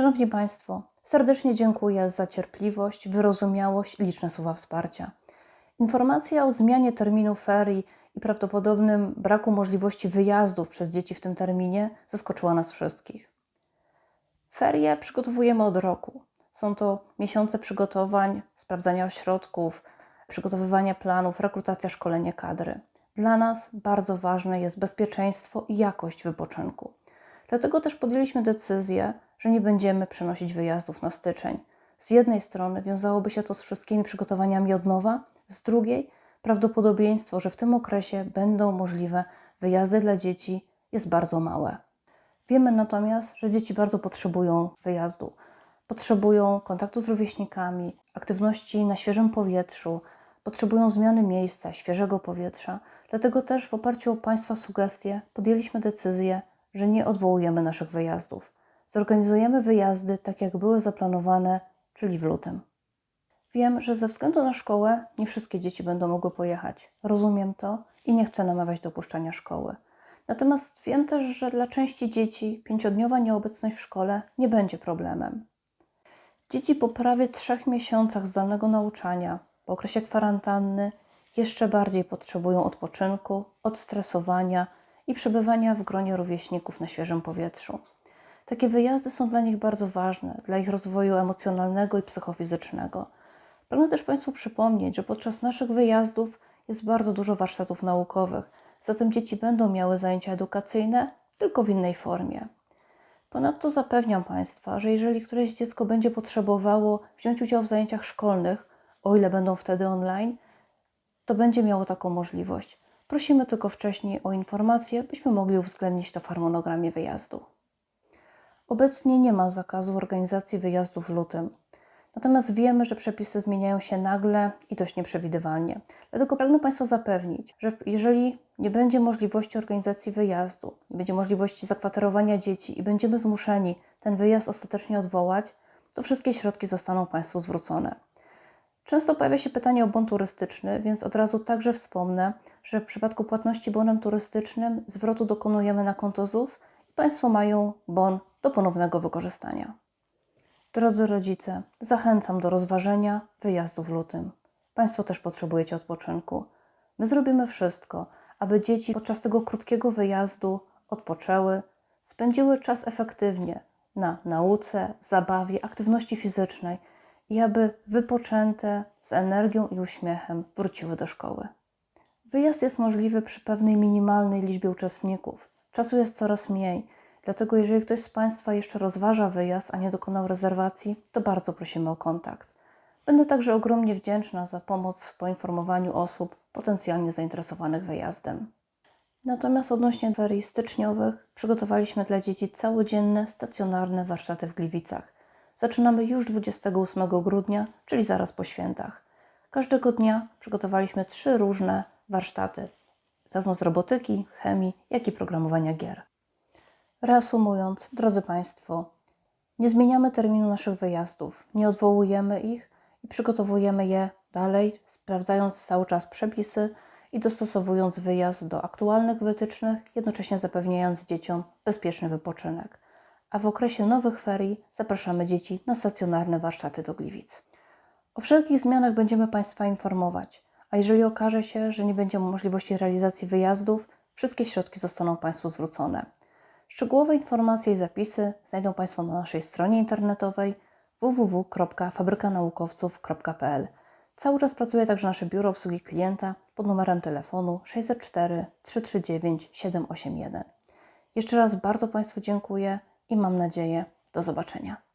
Szanowni Państwo, serdecznie dziękuję za cierpliwość, wyrozumiałość i liczne słowa wsparcia. Informacja o zmianie terminu ferii i prawdopodobnym braku możliwości wyjazdów przez dzieci w tym terminie zaskoczyła nas wszystkich. Ferie przygotowujemy od roku. Są to miesiące przygotowań, sprawdzania ośrodków, przygotowywania planów, rekrutacja, szkolenie kadry. Dla nas bardzo ważne jest bezpieczeństwo i jakość wypoczynku. Dlatego też podjęliśmy decyzję, że nie będziemy przenosić wyjazdów na styczeń. Z jednej strony wiązałoby się to z wszystkimi przygotowaniami od nowa, z drugiej prawdopodobieństwo, że w tym okresie będą możliwe wyjazdy dla dzieci jest bardzo małe. Wiemy natomiast, że dzieci bardzo potrzebują wyjazdu. Potrzebują kontaktu z rówieśnikami, aktywności na świeżym powietrzu, potrzebują zmiany miejsca, świeżego powietrza. Dlatego też w oparciu o Państwa sugestie podjęliśmy decyzję, że nie odwołujemy naszych wyjazdów. Zorganizujemy wyjazdy tak, jak były zaplanowane, czyli w lutym. Wiem, że ze względu na szkołę nie wszystkie dzieci będą mogły pojechać. Rozumiem to i nie chcę namawiać do opuszczania szkoły. Natomiast wiem też, że dla części dzieci pięciodniowa nieobecność w szkole nie będzie problemem. Dzieci po prawie trzech miesiącach zdalnego nauczania, po okresie kwarantanny, jeszcze bardziej potrzebują odpoczynku, odstresowania i przebywania w gronie rówieśników na świeżym powietrzu. Takie wyjazdy są dla nich bardzo ważne, dla ich rozwoju emocjonalnego i psychofizycznego. Pragnę też Państwu przypomnieć, że podczas naszych wyjazdów jest bardzo dużo warsztatów naukowych, zatem dzieci będą miały zajęcia edukacyjne, tylko w innej formie. Ponadto zapewniam Państwa, że jeżeli któreś dziecko będzie potrzebowało wziąć udział w zajęciach szkolnych, o ile będą wtedy online, to będzie miało taką możliwość. Prosimy tylko wcześniej o informację, byśmy mogli uwzględnić to w harmonogramie wyjazdu. Obecnie nie ma zakazu organizacji wyjazdu w lutym. Natomiast wiemy, że przepisy zmieniają się nagle i dość nieprzewidywalnie. Dlatego pragnę Państwa zapewnić, że jeżeli nie będzie możliwości organizacji wyjazdu, nie będzie możliwości zakwaterowania dzieci i będziemy zmuszeni ten wyjazd ostatecznie odwołać, to wszystkie środki zostaną Państwu zwrócone. Często pojawia się pytanie o bon turystyczny, więc od razu także wspomnę, że w przypadku płatności bonem turystycznym zwrotu dokonujemy na konto ZUS i Państwo mają bon do ponownego wykorzystania. Drodzy rodzice, zachęcam do rozważenia wyjazdu w lutym. Państwo też potrzebujecie odpoczynku. My zrobimy wszystko, aby dzieci podczas tego krótkiego wyjazdu odpoczęły, spędziły czas efektywnie na nauce, zabawie, aktywności fizycznej i aby wypoczęte z energią i uśmiechem wróciły do szkoły. Wyjazd jest możliwy przy pewnej minimalnej liczbie uczestników. Czasu jest coraz mniej Dlatego, jeżeli ktoś z Państwa jeszcze rozważa wyjazd, a nie dokonał rezerwacji, to bardzo prosimy o kontakt. Będę także ogromnie wdzięczna za pomoc w poinformowaniu osób potencjalnie zainteresowanych wyjazdem. Natomiast odnośnie ferii styczniowych, przygotowaliśmy dla dzieci całodzienne, stacjonarne warsztaty w Gliwicach. Zaczynamy już 28 grudnia, czyli zaraz po świętach. Każdego dnia przygotowaliśmy trzy różne warsztaty, zarówno z robotyki, chemii, jak i programowania gier. Reasumując, drodzy Państwo, nie zmieniamy terminu naszych wyjazdów, nie odwołujemy ich i przygotowujemy je dalej, sprawdzając cały czas przepisy i dostosowując wyjazd do aktualnych wytycznych, jednocześnie zapewniając dzieciom bezpieczny wypoczynek. A w okresie nowych ferii zapraszamy dzieci na stacjonarne warsztaty do Gliwic. O wszelkich zmianach będziemy Państwa informować, a jeżeli okaże się, że nie będzie możliwości realizacji wyjazdów, wszystkie środki zostaną Państwu zwrócone. Szczegółowe informacje i zapisy znajdą Państwo na naszej stronie internetowej www.fabrykanaukowców.pl. Cały czas pracuje także nasze biuro obsługi klienta pod numerem telefonu 604 339 781. Jeszcze raz bardzo Państwu dziękuję i mam nadzieję do zobaczenia.